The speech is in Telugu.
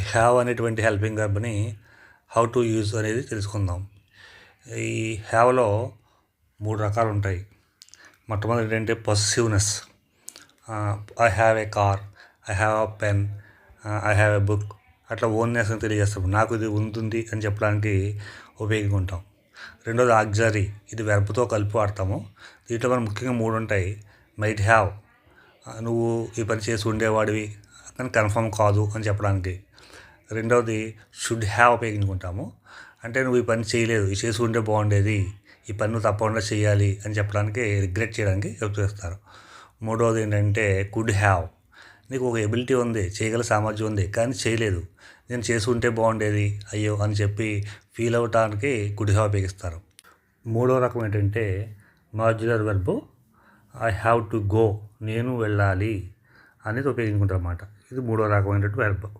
హ్యావ్ అనేటువంటి హెల్పింగ్ వర్బ్ని హౌ టు యూజ్ అనేది తెలుసుకుందాం. ఈ హ్యావ్లో మూడు రకాలు ఉంటాయి. మొట్టమొదటి ఏంటంటే possessiveness I have a car I have a pen I have a book అట్లా ఓన్నెస్ అని తెలియజేస్తాం. నాకు ఇది ఉంటుంది అని చెప్పడానికి ఉపయోగించుకుంటాం రెండోది ఆగ్జరీ ఇది వెర్బ్తో కలిపి వాడతాము. దీంట్లో మనం ముఖ్యంగా మూడు ఉంటాయి. మైట్ హ్యావ్ నువ్వు ఈ పని చేసి ఉండేవాడివి. కానీ కన్ఫర్మ్ కాదు అని చెప్పడానికి. రెండవది షుడ్ హ్యావ్ ఉపయోగించుకుంటాము. అంటే నువ్వు ఈ పని చేయలేదు ఇది చేసుకుంటే బాగుండేది ఈ పని నువ్వు తప్పకుండా చేయాలి అని చెప్పడానికి రిగ్రెట్ చేయడానికి ఉపయోగిస్తారు మూడవది ఏంటంటే కుడ్ హ్యావ్ నీకు ఒక ఎబిలిటీ ఉంది చేయగల సామర్థ్యం ఉంది కానీ చేయలేదు. నేను చేసుకుంటే బాగుండేది అయ్యో అని చెప్పి ఫీల్ అవటానికి కుడ్ హ్యావ్ ఉపయోగిస్తారు. మూడో రకం ఏంటంటే modular verb I have to go నేను వెళ్ళాలి అనేది ఉపయోగించుకుంటారు అన్నమాట ఇది మూడో రకమైనటువంటి వెర్బ్